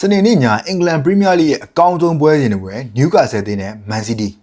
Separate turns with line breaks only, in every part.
စနေနေ့ညအင်္ဂလန်ပရီးမီးယားလိရဲ့အကောင်းဆုံးပွဲစဉ်တွေပွဲနယူကာဆယ်တင်းနဲ့မန်စီးတီး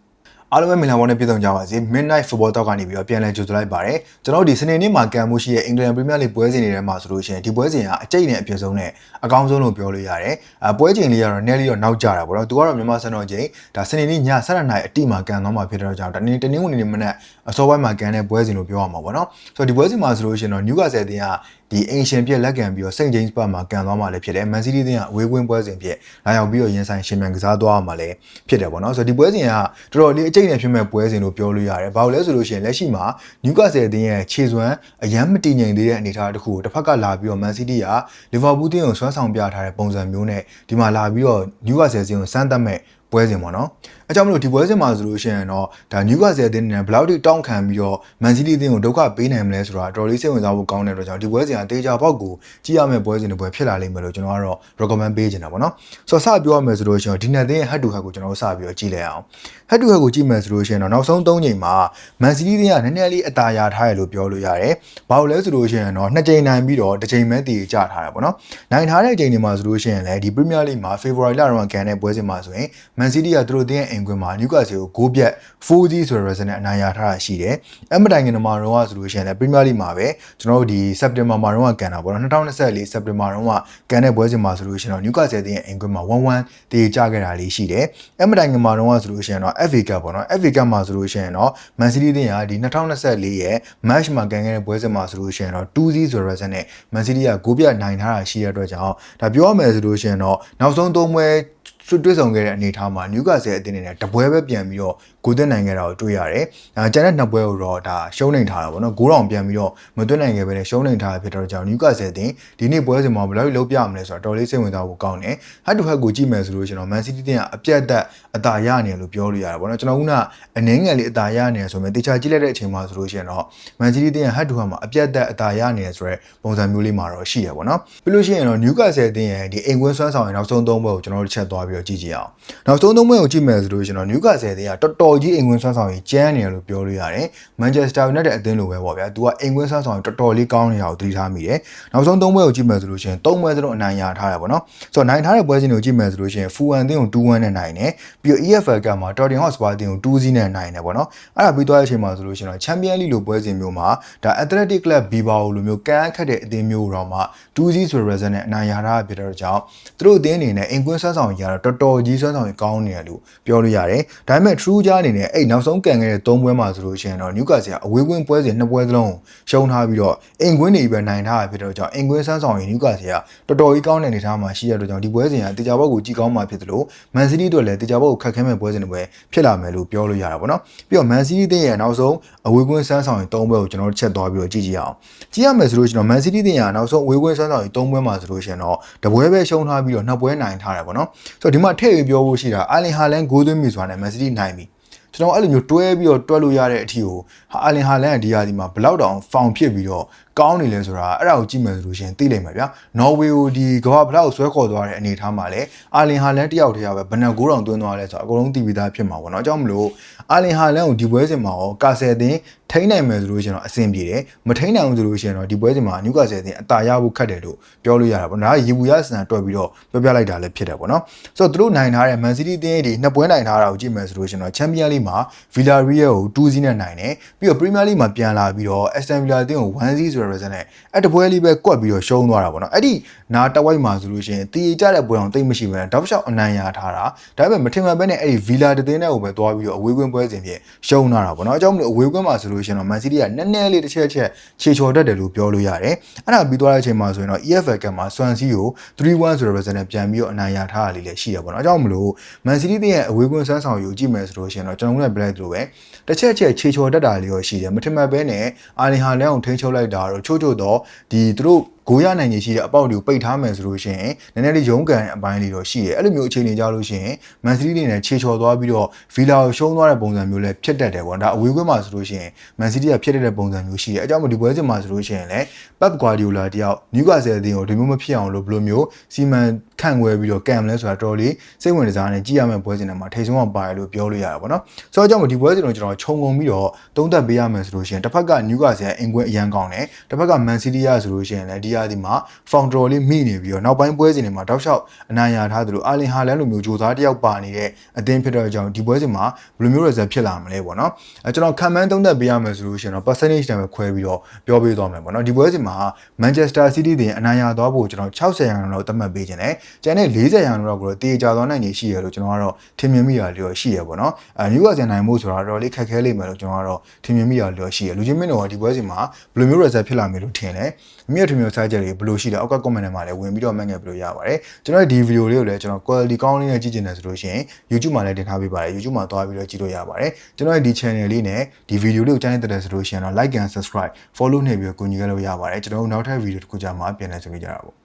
အားလုံးပဲမင်္ဂလာပါနဲ့ပြည့်စုံကြပါစေ Midnight Football Talk ကနေပြီးတော့ပြန်လည်ကြိုဆိုလိုက်ပါတယ်ကျွန်တော်တို့ဒီစနေနေ့မှာကံမှုရှိရဲ့အင်္ဂလန်ပရီးမီးယားလိပွဲစဉ်တွေထဲမှာဆိုလို့ရှိရင်ဒီပွဲစဉ်ကအကျိတ်နဲ့အပြည့်ဆုံးနဲ့အကောင်းဆုံးလို့ပြောလို့ရတယ်အပွဲချိန်လေးကတော့ nearly တော့နောက်ကျတာပေါ့နော်သူကတော့မြန်မာစံတော်ချိန်ဒါစနေနေ့ည7:00နာရီအတိမှာကန်သွားမှာဖြစ်တဲ့ကြောင့်တနေ့တနင်္ဂနွေနေ့မနက်အစောပိုင်းမှာကန်တဲ့ပွဲစဉ်လို့ပြောရမှာပေါ့နော်ဆိုတော့ဒီပွဲစဉ်မှာဆိုလို့ရှိရင်တော့နယူကာဆယ်တင်းက ဒီအင်ရှင်ပြက်လက်ကန်ပြီးတော့ St James Park မှာကန်သွားမှာလည်းဖြစ်တယ်။ Man City တင်းကအဝေးကွင်းပွဲစဉ်ဖြစ်လာရောက်ပြီးတော့ရင်ဆိုင်ရှင်မြန်ကစားသွားမှာလည်းဖြစ်တယ်ပေါ့နော်။ဆိုတော့ဒီပွဲစဉ်ကတော်တော်လေးအကျိတ်နဲ့ဖြစ်မဲ့ပွဲစဉ်လို့ပြောလို့ရတယ်။ဘာလို့လဲဆိုလို့ရှိရင်လက်ရှိမှာ Newcastle တင်းရဲ့ခြေစွမ်းအယမ်းမတည်ငြိမ်သေးတဲ့အနေအထားတစ်ခုကိုတစ်ဖက်ကလာပြီးတော့ Man City က Liverpool တင်းကိုဆွမ်းဆောင်ပြထားတဲ့ပုံစံမျိုးနဲ့ဒီမှာလာပြီးတော့ Newcastle တင်းကိုစမ်းသပ်မဲ့ ပွဲစဉ်ပေါ့နော်အဲကြောင့်မလို့ဒီပွဲစဉ်မှာဆိုလို့ရှိရင်တော့ဒါ Newcastle အသင်းနဲ့ဘယ်လောက်ထိတောင်းခံပြီးတော့ Man City အသင်းကိုဒုက္ခပေးနိုင်မလဲဆိုတာတော်တော်လေးစိတ်ဝင်စားဖို့ကောင်းတဲ့အတွက်ကြောင့်ဒီပွဲစဉ်ကတေချာပေါက်ကိုကြည့်ရမယ့်ပွဲစဉ်တွေပွဲဖြစ်လာလိမ့်မယ်လို့ကျွန်တော်ကတော့ recommend ပေးချင်တာပေါ့နော်ဆိုတော့စပြောရမယ်ဆိုလို့ရှိရင်ဒီနှစ်သင်းရဲ့ head to head ကိုကျွန်တော်တို့စပြီးတော့ကြည့်လိုက်အောင် head to head ကိုကြည့်မယ်ဆိုလို့ရှိရင်တော့နောက်ဆုံး၃ချိန်မှာ Man City အသင်းကနည်းနည်းလေးအသာရထားရလို့ပြောလို့ရတယ်ဘာလို့လဲဆိုလို့ရှိရင်တော့နှစ်ချိန်နိုင်ပြီးတော့တစ်ချိန်ပဲတည်ကြထားတာပေါ့နော်နိုင်ထားတဲ့အချိန်တွေမှာဆိုလို့ရှိရင်လည်းဒီ Premier League မှာ February လတော့ကန်တဲ့ပွဲစဉ်မှာဆိုရင် Man City ကသူတို့တင်းရဲ့အိမ်ကွင်းမှာ Newcastle ကိုဂိုးပြတ် 4G ဆိုတဲ့ result နဲ့အနိုင်ရထားတာရှိတယ်။အမတိုင်ငင်မှာတော့ဆိုလို့ရှိရင်လည်း Premier League မှာပဲကျွန်တော်တို့ဒီ September မှာတော့ကန်တာပေါ့နော်2024 September တော့ကန်တဲ့ပွဲစဉ်မှာဆိုလို့ရှိရင်တော့ Newcastle တင်းရဲ့အိမ်ကွင်းမှာ1-1တည်ကြခဲ့တာလေးရှိတယ်။အမတိုင်ငင်မှာတော့ဆိုလို့ရှိရင်တော့ FA Cup ပေါ့နော် FA Cup မှာဆိုလို့ရှိရင်တော့ Man City တင်းကဒီ2024ရဲ့ match မှာကန်ခဲ့တဲ့ပွဲစဉ်မှာဆိုလို့ရှိရင်တော့2-0ဆိုတဲ့ result နဲ့ Man City ကဂိုးပြတ်နိုင်ထားတာရှိတဲ့အတွက်ကြောင့်ဒါပြောရမယ်ဆိုလို့ရှိရင်တော့နောက်ဆုံးသုံးပွဲဆွ တွေ့ဆောင်ခဲ့တဲ့အနေအထားမှာနယူကာဆယ်အသင်းနဲ့တပွဲပဲပြန်ပြီးတော့ဂိုးသွင်းနိုင်ခဲ့တာကိုတွေ့ရတယ်။အဲကျန်တဲ့နှစ်ပွဲကိုတော့ဒါရှုံးနိုင်ထားတာပေါ့နော်။ဂိုးတောင်ပြန်ပြီးတော့မသွင်းနိုင်ခဲ့ဘဲနဲ့ရှုံးနိုင်ထားတာဖြစ်တော့ကြောင့်နယူကာဆယ်အသင်းဒီနေ့ပွဲစဉ်မှာဘယ်လောက်လုံးပြမလဲဆိုတော့တော်လေးစိတ်ဝင်စားဖို့ကောင်းတယ်။ head to head ကိုကြည့်မယ်ဆိုလို့ရှိရင်တော့ Man City တင်းကအပြတ်သက်အသာရနေလို့ပြောလို့ရတယ်ပေါ့နော်။ကျွန်တော်ကကအနှင်းငယ်လေးအသာရနေဆိုပေမဲ့တေချာကြည့်လိုက်တဲ့အချိန်မှာဆိုလို့ရှိရင်တော့ Man City တင်းရဲ့ head to head မှာအပြတ်သက်အသာရနေဆိုတဲ့ပုံစံမျိုးလေးမှာတော့ရှိရပေါ့နော်။ပြီးလို့ရှိရင်တော့ Newcastle တင်းရဲ့ဒီအိမ်ကွင်းဆွမ်းဆောင်ရင်နောက်ဆုံးသုံးပွဲကိုကျွန်တော်တို့ချက်သွားပြီးတော့ကြည့်ကြည့်အောင်။နောက်ဆုံးသုံးပွဲကိုကြည့်မယ်ဆိုလို့ရှိရင်တော့ Newcastle တင်းကတော်တော်ကြီးအိမ်ကွင်းဆွမ်းဆောင်ရင်ကျန်းနေတယ်လို့ပြောလို့ရတယ်။ Manchester United အသင်းလိုပဲပေါ့ဗျာ။ तू ကအိမ်ကွင်းဆွမ်းဆောင်ရင်တော်တော်လေးကောင်းနေတာကိုသတိထားမိတယ်။နောက်ဆုံးသုံးပွဲကိုကြည့်မယ်ဆိုလို့ရှိရင်သုံးပွဲစလုံးအနိုင်ရထားတယ်ပေါ့နော်။ဆိုတော့နိုင်ထားတဲ့ပွဲစဉ်တွေကိုကြည့်မယ်ဆိုလို့ရှိရင် Fulham အသင်းကို2-1နဲ့နိုင်တယ်။ပြီးတော့ EFL ကမှာ Tottenham Hotspur အသင်းကို2-0နဲ့နိုင်တယ်ပေါ့နော်။အဲ့ဒါပြီးသွားတဲ့အချိန်မှာဆိုလို့ရှိရင်တော့ Champions League လိုပွဲစဉ်မျိုးမှာဒါ Athletic Club Bilbao လိုမျိုးကမ်းခတ်တဲ့အသင်းမျိုးတော့မှ2-0ဆိုတဲ့ result နဲ့အနိုင်ရထားဖြစ်တဲ့ကြောင့်သူတို့အသင်းအနေနဲ့အိမ်ကွင်းဆွမ်းဆောင်ရတော့တော်တော်ကြီးဆွမ်းဆောင်ရင်ကောင်းနေတယ်လို့ပြောလို့ရတယ်။ဒါပေမဲ့ True ကြားအနေနဲ့အဲ့နောက်ဆုံးကန်ခဲ့တဲ့3ပွဲမှာဆိုလို့ရှိရင်တော့ Newcastle ကအဝေးကွင်းပွဲစဉ်နှစ်ပွဲစလုံးရှုံးထားပြီးတော့အိမ်ကွင်းနေပဲနိုင်ထားတာဖြစ်တဲ့ကြောင့်အိမ်ကွင်းဆွမ်းဆောင်ရင် Newcastle ကတော်တော်ကြီးကောင်းတဲ့အနေအထားမှာရှိရတဲ့ကြောင့်ဒီပွဲစဉ်ကတေချာဘောက်ကိုကြည့်ကောင်းမှဖြစ်တယ်လို့ Man City တို့လည်းတေချာဘောက်ကိုခက်ခဲမဲ့ပွဲစဉ်တွေပဲဖြစ်လာမယ်လို့ပြောလို့ရတာပေါ့နော်။ပြီးတော့ Man City တဲ့ရဲ့နောက်ဆုံးအဝေးကွင်းဆွမ်းဆောင်ရင်3ပွဲကိုကျွန်တော်တို့ချက်သွားပြီးတော့ကြည့်ကြည့်အောင်။ကြည့်ရမယ်ဆိုလို့ရှိရင်တော့ Man City တဲ့ရဲ့နောက်ဆုံးအဝေးကွင်းဆွမ်းဆောင်ရင်3ပွဲမှာဆိုလို့ရှိရင်တော့တပွဲပဲရှုံးထားပြီးတော့နှစ်ပွဲနိုင်ထားတယ်ပေါ့နော်။ဆိုတော့ဒီမှာထည့်ပြီးပြောဖို့ရှိတာအာလင်ဟာလန်ဂိုးသွင်းပြီဆိုတာနဲ့ Man City နိုင်ပြီ။ကျွန်တော်အဲ့လိုမျိုးတွဲပြီးတော့တွက်လို့ရတဲ့အထီကိုအာလင်ဟာလန်ကဒီဟာဒီမှာဘလောက်တောင်ဖောင်ဖြစ်ပြီးတော့ကောင်းနေလဲဆိုတာအဲ့ဒါကိုကြည့်မယ်ဆိုလို့ရှိရင်သိလိမ့်မယ်ဗျာနော်ဝေကိုဒီကမ္ဘာဘလောက်ဆွဲခေါ်သွားတဲ့အနေအထားမှာလဲအာလင်ဟာလန်တယောက်တည်းရပဲဘယ်နှကိုးတောင်သွင်းသွားလဲဆိုတော့အကုန်လုံးသိပြီးသားဖြစ်မှာပေါ့နော်အကြောင်းမလို့အာလင်ဟာလန်ကိုဒီပွဲစဉ်မှာရောကာဆယ်တင် ထိန်းနိုင်မယ်ဆိုလို့ရှိရင်တော့အဆင်ပြေတယ်မထိန်းနိုင်ဘူးဆိုလို့ရှိရင်တော့ဒီပွဲစဉ်မှာနျူကာဆယ်တင်အတာရဖို့ခက်တယ်လို့ပြောလို့ရတာပေါ့နော်ဒါကရေဘူးရစံတွက်ပြီးတော့ပြောပြလိုက်တာလည်းဖြစ်တယ်ပေါ့နော်ဆိုတော့သူတို့နိုင်ထားတဲ့ Man City တင်းဒီနှစ်ပွဲနိုင်ထားတာကိုကြည့်မယ်ဆိုလို့ရှိရင်တော့ Champions League မှာ Villarreal ကို2-0နဲ့နိုင်တယ်ပြီးတော့ Premier League မှာပြန်လာပြီးတော့ Aston Villa တင်းကို1-0ဆိုတဲ့ result နဲ့အဲ့တပွဲလေးပဲကွက်ပြီးတော့ရှုံးသွားတာပေါ့နော်အဲ့ဒီနာတဝိုက်မှာဆိုလို့ရှိရင်တည်ကြတဲ့ပွဲအောင်တိတ်မရှိဘဲတောက်လျှောက်အနိုင်ရထားတာဒါပေမဲ့မထင်မှန်ပဲနဲ့အဲ့ဒီ Villa တတင်းတဲ့ကိုပဲသွားပြီးတော့အဝေးကွင်းပွဲစဉ်ဖြစ်ရှုံးသွားတာပေါ့နော်အကြောင်းမလို့အဝေးကွင်းမှာဆိုလို့ရှိရင်တော့ Man City ကနည်းနည်းလေးတစ်ချက်ချက်ခြေချော်တတ်တယ်လို့ပြောလို့ရတယ်အဲ့ဒါပြီးသွားတဲ့အချိန်မှာဆိုရင်တော့ EFL ကမှာ Swansea ကို3-1ဆိုတဲ့ result နဲ့ပြန်ပြီးတော့အနိုင်ရထားတာလေးလည်းရှိရပါတော့အကြောင်းမလို့ Man City ရဲ့အဝေးကွင်းစမ်းဆောင်ယူကြည့်မယ်ဆိုလို့ရှိရင်တော့ကျွန်တော်တို့လည်းပြလိုက်သလိုပဲတစ်ချက်ချက်ခြေချော်တတ်တာလေးရောရှိတယ်မထင်မှန်ပဲနဲ့အာလင်ဟာလန်ကိုထိန်းချုပ်လိုက်တာတော့ချို့ချို့တော့ဒီသူတို့ ကိုရနိုင်နေရှိတဲ့အပေါက်တွေကိုပိတ်ထားမယ်ဆိုလို့ရှိရင်နည်းနည်းလေးရုန်းကန်အပိုင်းလေးတော့ရှိတယ်အဲ့လိုမျိုးအခြေအနေကြလို့ရှိရင် Man City နေနဲ့ခြေချော်သွားပြီးတော့ Villa ကိုရှုံးသွားတဲ့ပုံစံမျိုးလည်းဖြစ်တတ်တယ်ပေါ့ဒါအဝေးကွင်းမှာဆိုလို့ရှိရင် Man City ကဖြစ်တတ်တဲ့ပုံစံမျိုးရှိတယ်အကြောင်းမို့ဒီပွဲစဉ်မှာဆိုလို့ရှိရင်လည်း Pep Guardiola တယောက် Newcastle အသင်းကိုဒီမျိုးမဖြစ်အောင်လို့ဘယ်လိုမျိုးစီမံခန့်ခွဲပြီးတော့ကံမလဲဆိုတာတော်တော်လေးစိတ်ဝင်စားနေကြည့်ရမယ့်ပွဲစဉ်တွေမှာထိတ်ဆုံးအောင်ပါတယ်လို့ပြောလို့ရတာပေါ့နော်ဆိုတော့အကြောင်းမို့ဒီပွဲစဉ်ကိုကျွန်တော်ခြုံငုံပြီးတော့သုံးသပ်ပေးရမယ်ဆိုလို့ရှိရင်တစ်ဖက်က Newcastle အင်ကွင်းအရန်ကောင်းတယ်တစ်ဖက်က Man City ရဆိုလို့ရှိရင်လည်းဒီရာသီမှာ founder လေးမိနေပြီးတော့နောက်ပိုင်းပွဲစဉ်တွေမှာတောက်လျှောက်အနိုင်ရထားသလိုအာလင်ဟာလန်လိုမျိုးဂျိုသားတယောက်ပါနေတဲ့အသင်းဖြစ်တဲ့အကြောင်းဒီပွဲစဉ်မှာဘယ်လိုမျိုး result ဖြစ်လာမလဲပေါ့နော်အဲကျွန်တော်ခံမှန်းသုံးသပ်ပေးရမယ်ဆိုလို့ရှိရင်တော့ percentage တည်းပဲခွဲပြီးတော့ပြောပေးသွားမယ်ပေါ့နော်ဒီပွဲစဉ်မှာ Manchester City တင်အနိုင်ရသွားဖို့ကျွန်တော်60ရာခိုင်နှုန်းလောက်သတ်မှတ်ပေးခြင်းတယ်ကျန်တဲ့40ရာခိုင်နှုန်းလောက်ကိုတော့တေချာသွားနိုင်နေရှိရလို့ကျွန်တော်ကတော့ထင်မြင်မိတာလေးတော့ရှိရပေါ့နော်အဲ Newcastle နိုင်မှုဆိုတာတော့လေးခက်ခဲလိမ့်မယ်လို့ကျွန်တော်ကတော့ထင်မြင်မိတာလေးတော့ရှိရလူချင်းမင်းတို့ကဒီပွဲစဉ်မှာဘယ်လိုမျိုး result ဖြစ်လာမယ်လို့ထင်လဲမြင့်ထင်မျိုးစားချက်တွေဘယ်လိုရှိလဲအောက်က comment ထဲမှာလည်းဝင်ပြီးတော့မှတ်ငယ်ပြလို့ရပါတယ်ကျွန်တော်ဒီ video လေးကိုလည်းကျွန်တော် quality ကောင်းလေးနဲ့ကြည့်ကျင်တယ်ဆိုလို့ရှိရင် YouTube မှာလည်းတင်ထားပေးပါတယ် YouTube မှာသွားပြီးတော့ကြည့်လို့ရပါတယ်ကျွန်တော်ဒီ channel လေးနဲ့ဒီ video လေးကိုကြားနေတဲ့ဆိုလို့ရှိရင်တော့ like and subscribe follow နှိပ်ပြီးတော့ကူညီခဲ့လို့ရပါတယ်ကျွန်တော်တို့နောက်ထပ် video တစ်ခုကြာမှပြန်လည်ဆုံကြတာပေါ့